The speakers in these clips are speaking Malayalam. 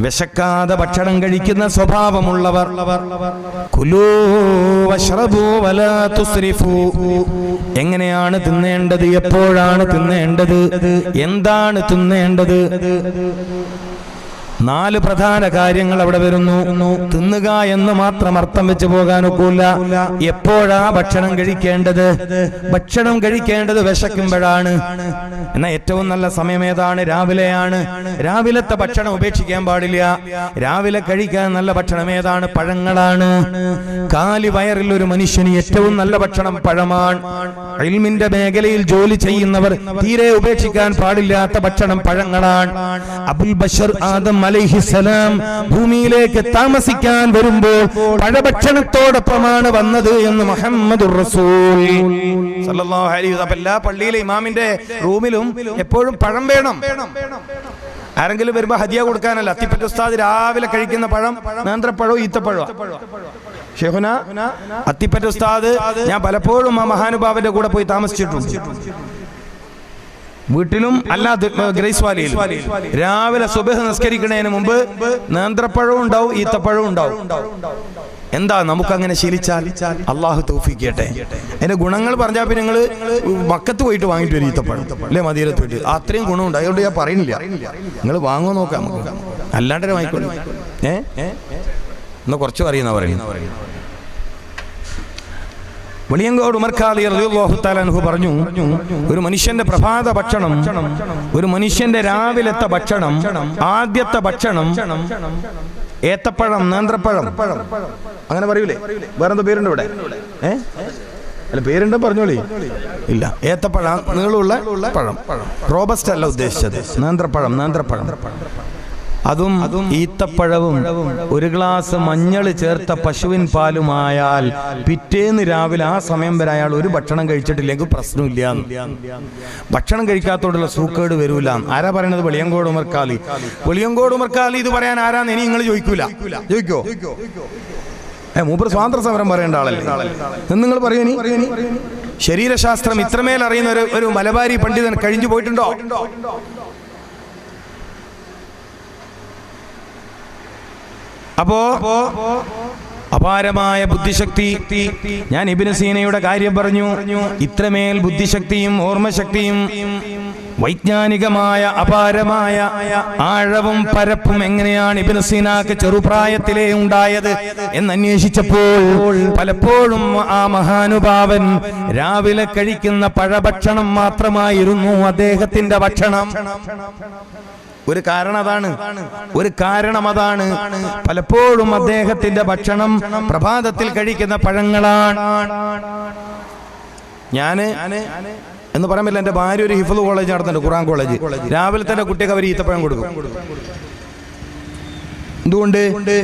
വിശക്കാതെ ഭക്ഷണം കഴിക്കുന്ന സ്വഭാവമുള്ളവർ. എങ്ങനെയാണ് തിന്നേണ്ടത്? എപ്പോഴാണ് തിന്നേണ്ടത്? എന്താണ് തിന്നേണ്ടത്? നാല് പ്രധാന കാര്യങ്ങൾ അവിടെ വരുന്നു. തിന്നുക എന്ന് മാത്രം അർത്ഥം വെച്ച് പോകാനൊക്കില്ല എപ്പോഴാ ഭക്ഷണം കഴിക്കേണ്ടത്? ഭക്ഷണം കഴിക്കേണ്ടത് വിശക്കുമ്പോഴാണ്. എന്നാ ഏറ്റവും നല്ല സമയം ഏതാണ്? രാവിലെയാണ്. രാവിലത്തെ ഭക്ഷണം ഉപേക്ഷിക്കാൻ പാടില്ല. രാവിലെ കഴിക്കാൻ നല്ല ഭക്ഷണം ഏതാണ്? പഴങ്ങളാണ്. കാലി വയറിൽ ഒരു മനുഷ്യന് ഏറ്റവും നല്ല ഭക്ഷണം പഴമാണ്. ഇൽമിന്റെ മേഖലയിൽ ജോലി ചെയ്യുന്നവർ തീരെ ഉപേക്ഷിക്കാൻ പാടില്ലാത്ത ഭക്ഷണം പഴങ്ങളാണ്. അബുൽ ബഷർ ആദം അലൈഹിസലാം ഭൂമിയിലേക്ക് താമസിക്കാൻ വരുമ്പോൾ പഴഭക്ഷണത്തോടൊപ്പമാണ് വന്നത് എന്ന് മുഹമ്മദ് റസൂൽ. എല്ലാ പള്ളിയിലെ ഇമാമിന്റെ റൂമിലും എപ്പോഴും പഴം വേണം. ആരെങ്കിലും വരുമ്പോ ഹദിയ കൊടുക്കാനല്ല. അത്തിപ്പറ്റ ഉസ്താദ് രാവിലെ കഴിക്കുന്ന പഴം നേന്ത്രപ്പഴോ ഈത്തപ്പഴോ ഷെഹുന അത്തിപ്പറ്റ ഉസ്താദ് ഞാൻ പലപ്പോഴും ആ മഹാനുഭാവന്റെ കൂടെ പോയി താമസിച്ചിട്ടുണ്ട്. വീട്ടിലും അല്ല ഗ്രേസ് വാലിയിൽ രാവിലെ സുബഹ നിസ്കരിക്കുന്നതിന് മുമ്പ് നേന്ത്രപ്പഴവും ഉണ്ടാവും ഈത്തപ്പഴവും ഉണ്ടാവും. എന്താ നമുക്ക് അങ്ങനെ ശീലിച്ചാൽ? അള്ളാഹു തോഫിക്കട്ടെ അതിന്റെ ഗുണങ്ങൾ പറഞ്ഞാൽ പിന്നെ നിങ്ങൾ മക്കത്ത് പോയിട്ട് വാങ്ങിട്ട് വരും ഈത്തപ്പഴം. അല്ലെ മദീരത്ത് പോയിട്ട്? അത്രയും ഗുണമുണ്ട്. അതുകൊണ്ട് ഞാൻ പറയുന്നില്ല. നിങ്ങൾ വാങ്ങോ നോക്കാം നമുക്ക്. അല്ലാണ്ട് വാങ്ങിക്കോളൂ. ഏ? എന്നാ കുറച്ച് പറയുന്ന പറയുന്നത്. വെളിയങ്കോട് റളിയല്ലാഹു തആല അൻഹു പറഞ്ഞു ഒരു മനുഷ്യന്റെ പ്രഭാത ഭക്ഷണം ഒരു മനുഷ്യന്റെ രാവിലത്തെ ഭക്ഷണം ആദ്യത്തെ ഭക്ഷണം ഏത്തപ്പഴം നേന്ത്രപ്പഴം. അങ്ങനെ പറയൂലേ? വേറെന്തോ പേരുണ്ട് ഇവിടെ. ഏ? അല്ല പേരുണ്ട് പറഞ്ഞോളി. ഇല്ല ഏത്തപ്പഴം നീളമുള്ള പഴം. റോബസ്റ്റ് അല്ല ഉദ്ദേശിച്ചത്. നേന്ത്രപ്പഴം നേന്ത്രപ്പഴം. അതും ഈത്തപ്പഴവും ഒരു ഗ്ലാസ് മഞ്ഞൾ ചേർത്ത പശുവിൻ പാലുമായാൽ പിറ്റേന്ന് രാവിലെ ആ സമയം വരെ അയാൾ ഒരു ഭക്ഷണം കഴിച്ചിട്ടില്ലെങ്കിൽ പ്രശ്നമില്ല ഭക്ഷണം കഴിക്കാത്തോടുള്ള സൂക്കേട് വരൂല. ആരാ പറയണത്? വെളിയങ്കോട് ഉമർക്കാലി. വെളിയങ്കോട് ഉമർക്കാലി ഇത് പറയാൻ ആരാന്ന് ഇനി നിങ്ങൾ ചോദിക്കൂല. ചോദിക്കോ? ഏ മൂപ്പർ സ്വാതന്ത്ര്യ സമരം പറയേണ്ട ആളല്ലേ? നിങ്ങൾ പറയൂ ശരീരശാസ്ത്രം ഇത്രമേൽ അറിയുന്ന ഒരു മലബാരി പണ്ഡിതൻ കഴിഞ്ഞു പോയിട്ടുണ്ടോ? അപ്പോ അപാരമായ ബുദ്ധിശക്തി. ഞാൻ ഇബിന് സീനയുടെ കാര്യം പറഞ്ഞു. ഇത്രമേൽ ബുദ്ധിശക്തിയും ഓർമ്മശക്തിയും വൈജ്ഞാനികമായ അപാരമായ ആഴവും പരപ്പും എങ്ങനെയാണ് ഇബിന് സീനാക്ക് ചെറുപ്രായത്തിലേ ഉണ്ടായത് എന്ന് അന്വേഷിച്ചപ്പോൾ പലപ്പോഴും ആ മഹാനുഭാവൻ രാവിലെ കഴിക്കുന്ന പഴഭക്ഷണം മാത്രമായിരുന്നു അദ്ദേഹത്തിന്റെ ഭക്ഷണം. ഒരു കാരണം അതാണ്. ഒരു കാരണം അതാണ്. പലപ്പോഴും അദ്ദേഹത്തിന്റെ ഭക്ഷണം പ്രഭാതത്തിൽ കഴിക്കുന്ന പഴങ്ങളാണ്. ഞാൻ എന്ന് പറയാൻ എന്റെ ഭാര്യ ഒരു ഹിഫ്ലു കോളേജ് നടത്തുന്നുണ്ട് ഖുറാൻ കോളേജ്. രാവിലെ തന്നെ കുട്ടിയൊക്കെ അവർ ഈത്തപ്പഴം കൊടുക്കും. എന്തുകൊണ്ട്?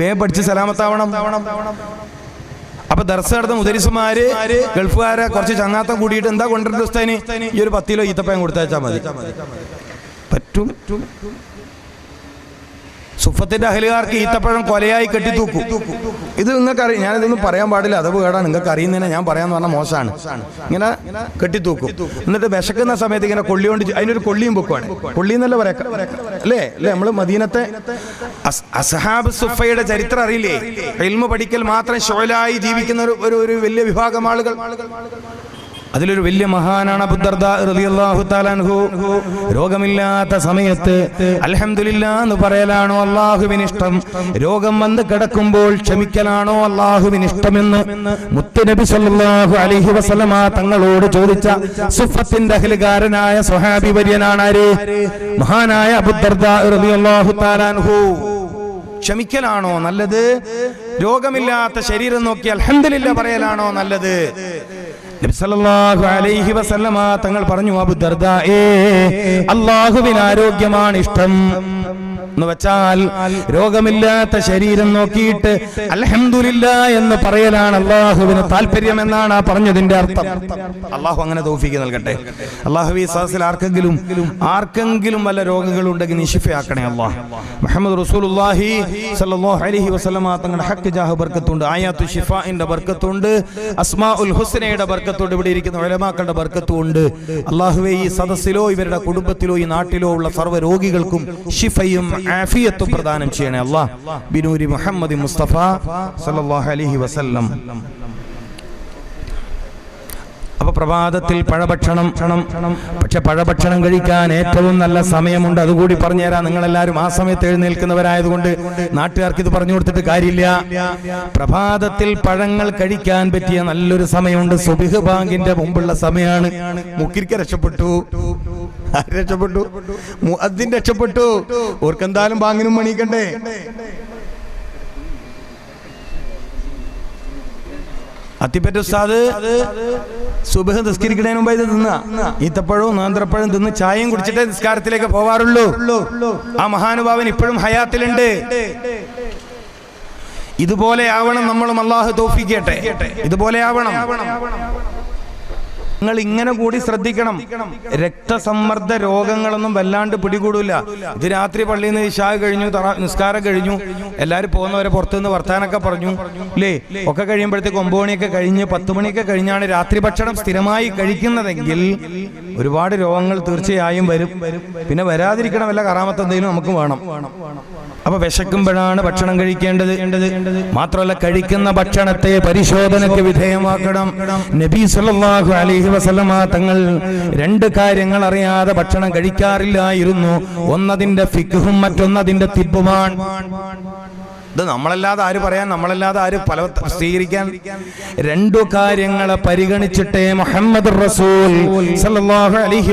വേ പഠിച്ച് സലാമത്താവണം. അപ്പൊ ദർശ നടന്ന മുദരിസുമാര് ഗൾഫുകാരെ കുറച്ച് ചങ്ങാത്തം കൂടിയിട്ട് എന്താ കൊണ്ടുവരുന്ന ദിവസത്തേന് ഈ ഒരു പത്തിലോ ഈത്തപ്പഴം കൊടുത്തയച്ചാൽ മതി. പറ്റും. സുഫത്തിന്റെ അഹലുകാർക്ക് ഈത്തപ്പഴം കൊലയായി കെട്ടി തൂക്കും ഇത് നിങ്ങൾക്ക് അറിയാം ഞാനിതൊന്നും പറയാൻ പാടില്ല. അത് കേടാണ് നിങ്ങൾക്ക് അറിയുന്നതിനെ ഞാൻ പറയാന്ന് പറഞ്ഞാൽ മോശമാണ്. ഇങ്ങനെ കെട്ടിത്തൂക്കും. എന്നിട്ട് വിശക്കുന്ന സമയത്ത് ഇങ്ങനെ കൊള്ളി കൊണ്ട് അതിനൊരു കൊള്ളിയും പൊക്കുവാണ്. കൊള്ളി എന്നല്ല പറയാ അല്ലേ? അല്ലേ? നമ്മൾ മദീനത്തെ അസഹാബ് സുഫയുടെ ചരിത്രം അറിയില്ലേ? ഫിൽമ് പഠിക്കൽ മാത്രം ഷോലായി ജീവിക്കുന്ന ഒരു ഒരു വലിയ വിഭാഗം ആളുകൾ. അതിലൊരു വലിയ മഹാനാണ് രോഗമില്ലാത്ത സമയത്ത് അൽഹംദുലില്ലാ എന്ന് പറയലാണോ അള്ളാഹുവിന് ഇഷ്ടം രോഗം വന്ന് കിടക്കുമ്പോൾ ക്ഷമിക്കലാണോ അള്ളാഹുവിന് ഇഷ്ടമെന്ന് മുത്തുനബി സല്ലാഹു അലഹി വസല്ലമ തങ്ങളോട് ചോദിച്ച സുഫത്തിന്റെ അഹ്ലുകാരനായ സ്വഹാബി വര്യനാണ് മഹാനായ അബുദർദ റളിയല്ലാഹു തആല അൻഹു. ക്ഷമിക്കലാണോ നല്ലത്? രോഗമില്ലാത്ത ശരീരം നോക്കി അൽഹംദുലില്ലാ പറയലാണോ നല്ലത്? അലൈഹി വസല്ലമ തങ്ങൾ പറഞ്ഞു അബു ഏ അള്ളാഹുവിന് ഇഷ്ടം. എന്ന് വെച്ചാൽ രോഗമില്ലാത്ത ശരീരം നോക്കിയിട്ട് അലഹമില്ല എന്ന് പറയലാണ് അള്ളാഹുവിന് താല്പര്യം എന്നാണ് ആ പറഞ്ഞതിന്റെ അർത്ഥം. അള്ളാഹു അങ്ങനെ തോഫിക്ക് നൽകട്ടെ. അള്ളാഹു ഈ സദസ്സിൽ ആർക്കെങ്കിലും ആർക്കെങ്കിലും വല്ല രോഗങ്ങളുണ്ടെങ്കിൽ നിഷിഫയാക്കണേ അള്ളാഹ്. മുഹമ്മദ് റസൂലുള്ളാഹി സല്ലല്ലാഹു അലൈഹി വസല്ലമ തങ്ങളുടെ ഹക്ക് ജാഹ് ബർക്കത്തുണ്ട് ആയാത്തു ഷിഫാഇന്റെ ബർക്കത്തുണ്ട് അസ്മാ ഉൽ ഹുസ്നയുടെ ബർക്കത്തുണ്ട് ഇവിടെ ഇരിക്കുന്ന ഉലമാക്കളുടെ ബർക്കത്തുണ്ട്. അള്ളാഹുവെ ഈ സദസ്സിലോ ഇവരുടെ കുടുംബത്തിലോ ഈ നാട്ടിലോ ഉള്ള സർവ രോഗികൾക്കും ഷിഫയും ആഫിയത്തും പ്രദാനം ചെയ്യണേ അല്ലാ. ബിനൂരി മുഹമ്മദ് മുസ്തഫ സല്ലാഹു അലൈഹി വസല്ലം. പ്രഭാതത്തിൽ പഴഭക്ഷണം. പക്ഷെ പഴഭക്ഷണം കഴിക്കാൻ ഏറ്റവും നല്ല സമയമുണ്ട്. അതുകൂടി പറഞ്ഞുതരാം. നിങ്ങളെല്ലാവരും ആ സമയത്ത് എഴുന്നേൽക്കുന്നവരായതുകൊണ്ട് നാട്ടുകാർക്ക് ഇത് പറഞ്ഞു കൊടുത്തിട്ട് കാര്യമില്ല. പ്രഭാതത്തിൽ പഴങ്ങൾ കഴിക്കാൻ പറ്റിയ നല്ലൊരു സമയമുണ്ട്. സുബിഹ് ബാങ്കിന്റെ മുമ്പുള്ള സമയമാണ്. മുക്കിരിക്ക രക്ഷപ്പെട്ടു. രക്ഷപ്പെട്ടു? മുഅദ്ദിൻ രക്ഷപ്പെട്ടു. ഓർക്കെന്തായാലും ബാങ്കിനും മണിക്കണ്ടേ അത്തിപ്പറ്റ ഉസ്താദ് സുബഹ് നിസ്കരിക്കുന്നതിന് മുമ്പ് ഇത് തിന്ന. ഈത്തപ്പഴവും നേന്ത്രപ്പഴവും തിന്ന് ചായയും കുടിച്ചിട്ടേ നിസ്കാരത്തിലേക്ക് പോവാറുള്ളൂ. ആ മഹാനുഭാവൻ ഇപ്പോഴും ഹയാത്തിലുണ്ട്. ഇതുപോലെ ആവണം നമ്മളും. അള്ളാഹു തോഫിക്കട്ടെ ഇതുപോലെ ആവണം. നിങ്ങൾ ഇങ്ങനെ കൂടി ശ്രദ്ധിക്കണം. രക്തസമ്മർദ്ദ രോഗങ്ങളൊന്നും വല്ലാണ്ട് പിടികൂടില്ല ഇത് രാത്രി പള്ളിയിൽ നിന്ന് ഇഷാ കഴിഞ്ഞു നിസ്കാരം കഴിഞ്ഞു. എല്ലാവരും പോകുന്നവരെ പുറത്തുനിന്ന് വർത്താനൊക്കെ പറഞ്ഞു. അല്ലേ ഒക്കെ കഴിയുമ്പോഴത്തേക്ക് ഒമ്പത് മണിയൊക്കെ കഴിഞ്ഞ് പത്ത് മണിയൊക്കെ കഴിഞ്ഞാണ് രാത്രി ഭക്ഷണം സ്ഥിരമായി കഴിക്കുന്നതെങ്കിൽ ഒരുപാട് രോഗങ്ങൾ തീർച്ചയായും വരും. പിന്നെ വരാതിരിക്കണം വല്ല കറാമത്ത് എന്തെങ്കിലും നമുക്ക് വേണം. അപ്പൊ വിശക്കുമ്പോഴാണ് ഭക്ഷണം കഴിക്കേണ്ടത്. മാത്രമല്ല കഴിക്കുന്ന ഭക്ഷണത്തെ പരിശോധനയ്ക്ക് വിധേയമാക്കണം. നബി സല്ലല്ലാഹു അലൈഹി വസല്ലമ തങ്ങൾ രണ്ട് കാര്യങ്ങൾ അറിയാതെ ഭക്ഷണം കഴിക്കാറില്ലായിരുന്നു. ഒന്നതിന്റെ ഫിഖും മറ്റൊന്നതിന്റെ തിബുമാണ് ഇത് നമ്മളല്ലാതെ ആര് പറയാൻ നമ്മളല്ലാതെ ആര് പല സ്വീകരിക്കാൻ? രണ്ടു കാര്യങ്ങളെ പരിഗണിച്ചിട്ടേ മുഹമ്മദ് റസൂൽ അലൈഹി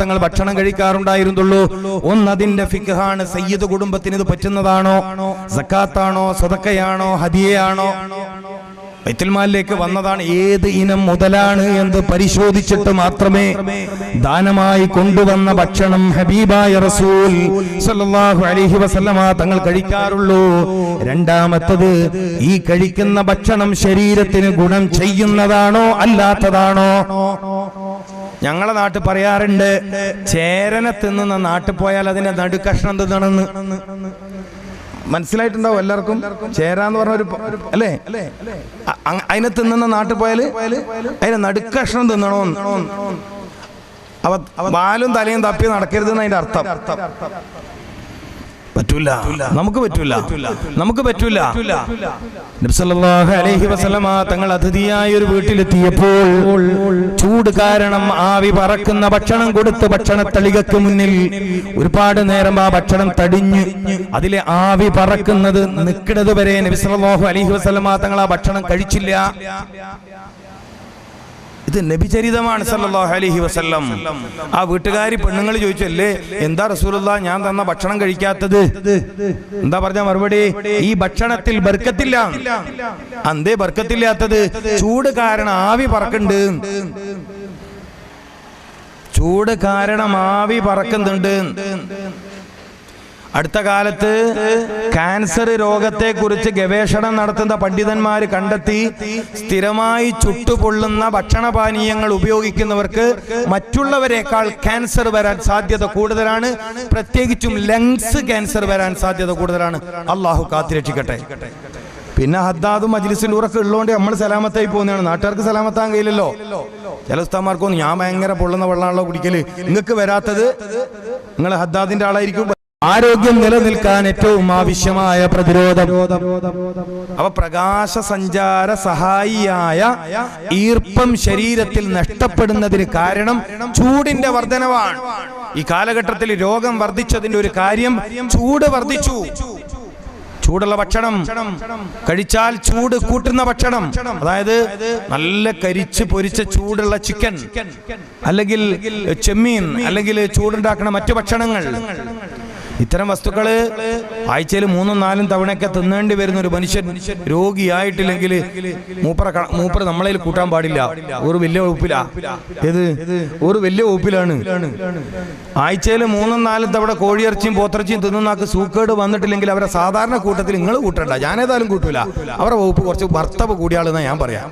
തങ്ങൾ ഭക്ഷണം കഴിക്കാറുണ്ടായിരുന്നുള്ളൂ. ഒന്നതിന്റെ ഫിഖാണ് സയ്യിദ് കുടുംബത്തിന് ഇത് പറ്റുന്നതാണോ? സക്കാത്താണോ? സ്വതക്കയാണോ? ഹദിയയാണോ? ബൈത്തുൽമാലിലേക്ക് വന്നതാണ് ഏത് ഇനം മുതലാണ് എന്ന് പരിശോധിച്ചിട്ട് മാത്രമേ ദാനമായി കൊണ്ടുവന്ന ഭക്ഷണം ഹബീബായ റസൂൽ സല്ലല്ലാഹു അലൈഹി വസല്ലമ തങ്ങൾ കഴിക്കാറുള്ളൂ. രണ്ടാമത്തത് ഈ കഴിക്കുന്ന ഭക്ഷണം ശരീരത്തിന് ഗുണം ചെയ്യുന്നതാണോ അല്ലാത്തതാണോ? ഞങ്ങളെ നാട്ടിൽ പറയാറുണ്ട് ചേരനെ തിന്നുന്ന നാട്ടിൽ പോയാൽ അതിന്റെ നടുക്കഷ്ണം തിന്നണമെന്ന്. മനസ്സിലായിട്ടുണ്ടാവും എല്ലാവർക്കും. ചേരാന്ന് പറഞ്ഞ ഒരു അല്ലേ? അതിനെ തിന്നുന്ന നാട്ടിൽ പോയാൽ അതിനെ നടുക്കഷ്ണം തിന്നണോ അവ ബാലും തലയും തപ്പി നടക്കരുത് അതിന്റെ അർത്ഥം. പറ്റൂല. നമുക്ക് പറ്റൂല. നമുക്ക് പറ്റൂല. നബി സല്ലല്ലാഹു അലൈഹി വസല്ലമ തങ്ങൾ അതിഥിയായ ഒരു വീട്ടിലെത്തിയപ്പോൾ ചൂട് കാരണം ആവി പറക്കുന്ന ഭക്ഷണം കൊടുത്ത് ഭക്ഷണത്തളികക്ക് മുന്നിൽ ഒരുപാട് നേരം ആ ഭക്ഷണം തടിഞ്ഞ് അതിലെ ആവി പറക്കുന്നത് നിൽക്കുന്നത് വരെ നബി സല്ലല്ലാഹു അലൈഹി വസല്ലമ തങ്ങൾ ആ ഭക്ഷണം കഴിച്ചില്ല. ഇത് നബിചരിതമാണ് സല്ലാഹു അലഹി വസല്ലം. ആ വീട്ടുകാരി പെണ്ണുങ്ങൾ ചോദിച്ചല്ലേ എന്താ റസൂലുള്ള ഞാൻ തന്ന ഭക്ഷണം കഴിക്കാത്തത്? എന്താ പറഞ്ഞ മറുപടി? ഈ ഭക്ഷണത്തിൽ ബർക്കത്തില്ല. അന്തേ ബർക്കത്തില്ലാത്തത്? ചൂട് കാരണം ആവി പറക്കുന്നുണ്ട്. ചൂട് കാരണം ആവി പറക്കുന്നുണ്ട്. അടുത്ത കാലത്ത് ക്യാൻസർ രോഗത്തെ കുറിച്ച് ഗവേഷണം നടത്തുന്ന പണ്ഡിതന്മാർ കണ്ടെത്തി സ്ഥിരമായി ചുട്ടുപൊള്ളുന്ന ഭക്ഷണപാനീയങ്ങൾ ഉപയോഗിക്കുന്നവർക്ക് മറ്റുള്ളവരെക്കാൾ ക്യാൻസർ വരാൻ സാധ്യത കൂടുതലാണ്. പ്രത്യേകിച്ചും ലങ്സ് ക്യാൻസർ വരാൻ സാധ്യത കൂടുതലാണ്. അള്ളാഹു കാത്തിരക്ഷിക്കട്ടെ പിന്നെ ഹദ്ദാദും മജ്ലിസിൽ ഉറക്കെ ഉള്ളതുകൊണ്ട് നമ്മൾ സലാമത്തായി പോകുന്നതാണ്. നാട്ടുകാർക്ക് സലാമത്താൻ കഴിയില്ലല്ലോ. ചില ഉസ്താമാർക്കൊന്നും ഞാൻ ഭയങ്കര പൊള്ളുന്ന വെള്ളമാണല്ലോ കുടിക്കൽ. നിങ്ങൾക്ക് വരാത്തത് നിങ്ങൾ ഹദ്ദാദിന്റെ ആളായിരിക്കും. ആരോഗ്യം നിലനിൽക്കാൻ ഏറ്റവും ആവശ്യമായ പ്രതിരോധം. അവ പ്രകാശ സഞ്ചാര സഹായിയായ ഈർപ്പം ശരീരത്തിൽ നഷ്ടപ്പെടുന്നതിന് കാരണം ചൂടിന്റെ വർധനവാണ്. ഈ കാലഘട്ടത്തിൽ രോഗം വർദ്ധിച്ചതിന്റെ ഒരു കാര്യം ചൂട് വർദ്ധിച്ചു. ചൂടുള്ള ഭക്ഷണം കഴിച്ചാൽ ചൂട് കൂട്ടുന്ന ഭക്ഷണം. അതായത് നല്ല കരിച്ച് പൊരിച്ച ചൂടുള്ള ചിക്കൻ അല്ലെങ്കിൽ ചെമ്മീൻ അല്ലെങ്കിൽ ചൂടുണ്ടാക്കുന്ന മറ്റു ഭക്ഷണങ്ങൾ. ഇത്തരം വസ്തുക്കൾ ആഴ്ചയിൽ മൂന്നും നാലും തവണയൊക്കെ തിന്നേണ്ടി വരുന്ന ഒരു മനുഷ്യൻ രോഗിയായിട്ടില്ലെങ്കിൽ മൂപ്പറ മൂപ്പറ നമ്മളതിൽ കൂട്ടാൻ പാടില്ല. ഒരു വലിയ വകുപ്പിലാ. ഏത്? ഒരു വലിയ വകുപ്പിലാണ്. ആഴ്ചയിൽ മൂന്നും നാലും തവണ കോഴിയിറച്ചിയും പോത്തിറച്ചിയും തിന്നുന്നാക്ക് സൂക്കേട് വന്നിട്ടില്ലെങ്കിൽ അവരെ സാധാരണ കൂട്ടത്തിൽ നിങ്ങൾ കൂട്ടണ്ട. ഞാനേതായാലും കൂട്ടൂല. അവരുടെ വകുപ്പ് കുറച്ച് ഭർത്തവ് കൂടിയാളെന്നാണ് ഞാൻ പറയാം.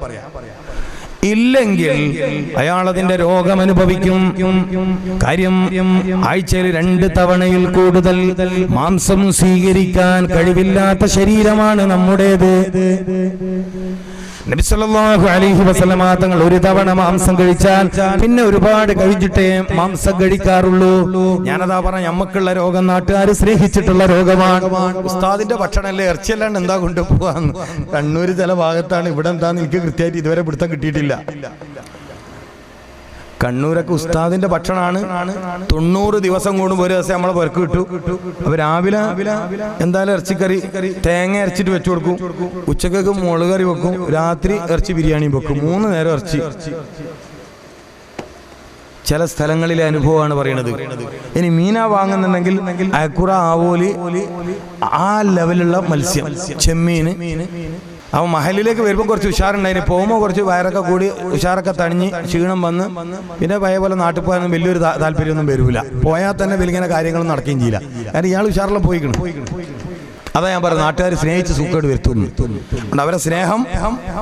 ഇല്ലെങ്കിൽ അയാൾ അതിന്റെ രോഗം അനുഭവിക്കും. കാര്യം ആഴ്ചയിൽ രണ്ട് തവണയിൽ കൂടുതൽ മാംസം സ്വീകരിക്കാൻ കഴിവില്ലാത്ത ശരീരമാണ് നമ്മുടേത്. നബി സല്ലല്ലാഹു അലൈഹി വസല്ലമ തങ്ങൾ ഒരു തവണ മാംസം കഴിച്ചാൽ പിന്നെ ഒരുപാട് കഴിച്ചിട്ടേ മാംസം കഴിക്കാറുള്ളൂ. ഞാനതാ പറഞ്ഞ നമ്മക്കുള്ള രോഗം നാട്ടുകാർ സ്നേഹിച്ചിട്ടുള്ള രോഗമാണ്. ഉസ്താദിന്റെ ഭക്ഷണമല്ലേ? ഇറച്ചിയല്ലാണ്ട് എന്താ കൊണ്ടുപോവാന്ന്. കണ്ണൂർ ചില ഭാഗത്താണ് ഇവിടെ എന്താന്ന് എനിക്ക് കൃത്യമായിട്ട് ഇതുവരെ പിടുത്തം കിട്ടിയിട്ടില്ല. കണ്ണൂരൊക്കെ ഉസ്താദിന്റെ ഭക്ഷണമാണ്. തൊണ്ണൂറ് ദിവസം കൂടുമ്പോൾ ഒരു ദിവസം നമ്മളെ പുരക്ക് കിട്ടു. അപ്പൊ രാവിലെ എന്തായാലും ഇറച്ചിക്കറി തേങ്ങ അരച്ചിട്ട് വെച്ചു കൊടുക്കും. ഉച്ചക്കൊക്കെ മുളക് കറി വെക്കും. രാത്രി ഇറച്ചി ബിരിയാണി വെക്കും. മൂന്ന് നേരം ഇറച്ചി. ചില സ്ഥലങ്ങളിലെ അനുഭവമാണ് പറയുന്നത്. ഇനി മീന വാങ്ങുന്നുണ്ടെങ്കിൽ അയക്കുറ ആവോലി ആ ലെവലുള്ള മത്സ്യം ചെമ്മീന് അവ മഹലിലേക്ക് വരുമ്പോൾ കുറച്ച് ഉഷാറുണ്ടായിന് പോകുമ്പോൾ കുറച്ച് വയറൊക്കെ കൂടി ഉഷാറൊക്കെ തണിഞ്ഞ് ക്ഷീണം വന്ന് പിന്നെ പഴയ പോലെ നാട്ടിൽ പോകാനൊന്നും വലിയൊരു താല്പര്യമൊന്നും വരില്ല പോയാൽ തന്നെ വലിയ കാര്യങ്ങളും നടക്കുകയും ചെയ്യില്ല. കാരണം ഇയാൾ ഉഷാറിലും പോയിക്കണം. അതാ ഞാൻ പറഞ്ഞു നാട്ടുകാർ സ്നേഹിച്ച് സൂക്കേട് വരുത്തുന്നു. അവരുടെ അവരെ സ്നേഹം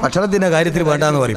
ഭക്ഷണത്തിന്റെ കാര്യത്തിൽ വേണ്ടെന്ന് പറയും.